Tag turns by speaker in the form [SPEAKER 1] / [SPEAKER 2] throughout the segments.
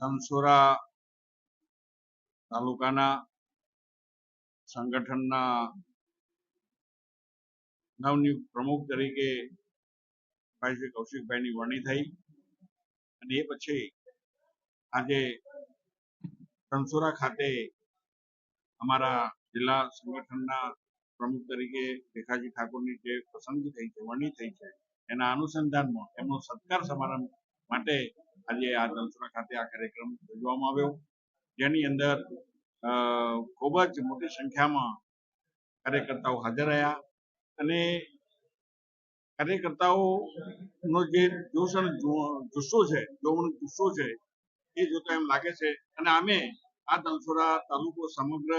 [SPEAKER 1] ધનસુરા તાલુકાના સંગઠનના નવનિયુક્ત પ્રમુખ તરીકે ભાઈ કૌશિકભાઈની વરણી થઈ અને એ પછી આજે ધનસુરા ખાતે અમારા જિલ્લા સંગઠનના પ્રમુખ તરીકે રેખાજી ઠાકોરની જે પસંદગી થઈ છે, વરણી થઈ છે, એના અનુસંધાનમાં એમનો સત્કાર સમારંભ માટે આજે આ ધનસુરા ખાતે આ કાર્યક્રમ યોજવામાં આવ્યો. જેની અંદર ખૂબ જ મોટી સંખ્યામાં કાર્યકર્તાઓ હાજર રહ્યા અને કાર્યકર્તાઓનો જે જોશ અને જુસ્સો છે જોવાનો જુસ્સો છે એ જોતા એમ લાગે છે. અને અમે આ ધનસુરા તાલુકો સમગ્ર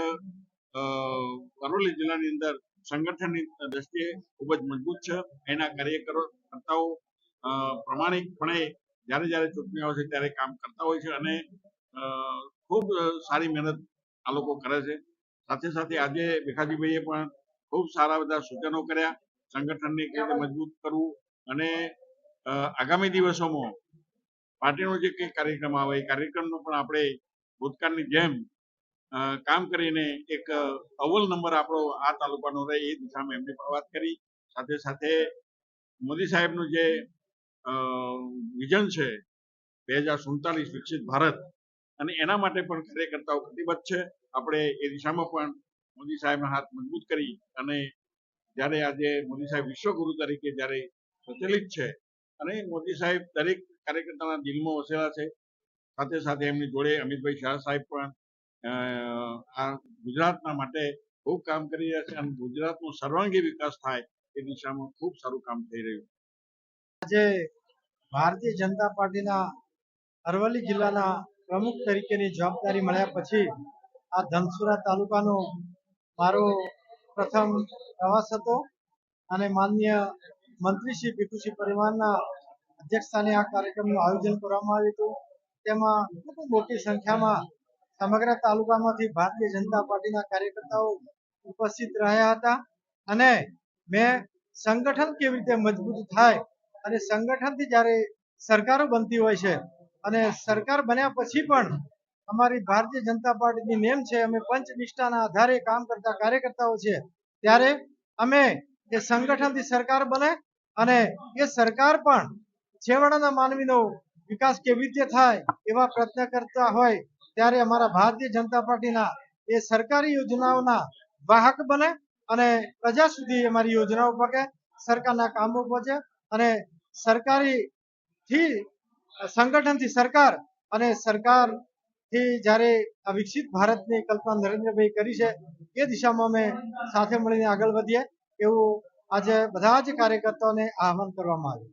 [SPEAKER 1] અરવલ્લી જિલ્લાની અંદર સંગઠનની દ્રષ્ટિએ ખૂબ જ મજબૂત છે. એના કાર્યકરો કરતાઓ અ, પ્રમાણિકપણે જ્યારે જ્યારે ચૂંટણી આવે ત્યારે કામ કરતા હોય છે અને ખૂબ સારી મહેનત આ લોકો કરે છે. સાથે સાથે આજે ભીખાજીભાઈએ પણ ખૂબ સારા બધા સૂચનો કર્યા સંગઠનને કેવી રીતે મજબૂત કરવું અને આગામી દિવસોમાં પાર્ટીનો જે કંઈ કાર્યક્રમ આવે એ કાર્યક્રમનો પણ આપણે ભૂતકાળની જેમ કામ કરીને એક અવ્વલ નંબર આપણો આ તાલુકાનો રહે એ દિશામાં એમની પણ વાત કરી. સાથે સાથે મોદી સાહેબનું જે વિઝન છે બે હજાર સુડતાલીસ વિકસિત ભારત. અને એના માટે પણ કાર્યકર્તાઓ કટિબદ્ધ છે. આપણે એ દિશામાં પણ મોદી સાહેબના હાથ મજબૂત કરી અને જ્યારે આજે મોદી સાહેબ વિશ્વગુરુ તરીકે જ્યારે પ્રચલિત છે અને મોદી સાહેબ દરેક કાર્યકર્તાના દિલમાં વસેલા છે. સાથે સાથે એમની જોડે અમિતભાઈ શાહ સાહેબ પણ આ ગુજરાતના માટે ખૂબ કામ કરી રહ્યા છે અને ગુજરાતનો સર્વાંગી વિકાસ થાય એ દિશામાં ખૂબ સારું કામ થઈ રહ્યું છે.
[SPEAKER 2] આજે ભારતીય જનતા પાર્ટીના અરવલ્લી જિલ્લાના પ્રમુખ તરીકેની જવાબદારી મળ્યા પછી આ ધનસુરા તાલુકાનો મારો પ્રથમ પ્રવાસ હતો અને માન્ય મંત્રી શ્રી ભીખુસિંહ પરિવારના અધ્યક્ષસ્થાને આ કાર્યક્રમનું આયોજન કરવામાં આવ્યું હતું. તેમાં મોટી સંખ્યામાં સમગ્ર તાલુકામાંથી ભારતીય જનતા પાર્ટીના કાર્યકર્તાઓ ઉપસ્થિત રહ્યા હતા અને મેં સંગઠન કેવી રીતે મજબૂત થાય અને સંગઠનથી જ્યારે સરકારો બનતી હોય છે અને સરકાર બન્યા પછી પણ અમારી ભારતીય જનતા પાર્ટીની નેમ છે, અમે પંચ નિષ્ઠાના આધારે કામ કરતા કાર્યકર્તાઓ છે, ત્યારે અમે એ સંગઠનથી સરકાર બને અને એ સરકાર પણ છેવાડાના માનવીનો વિકાસ કેવી રીતે થાય એવા પ્રયત્ન કરતા હોય, ત્યારે અમારા ભારતીય જનતા પાર્ટીના એ સરકારી યોજનાઓના વાહક બને અને પ્રજા સુધી અમારી યોજનાઓ પહોંચે સરકારના કામો પહોંચે અને સરકારી થી સંગઠનથી સરકાર અને સરકારથી જ્યારે આ વિકસિત ભારતની કલ્પના નરેન્દ્રભાઈ કરી છે, એ દિશામાં અમે સાથે મળીને આગળ વધીએ એવું આજે બધા જ કાર્યકર્તાઓને આહવાન કરવામાં આવ્યું.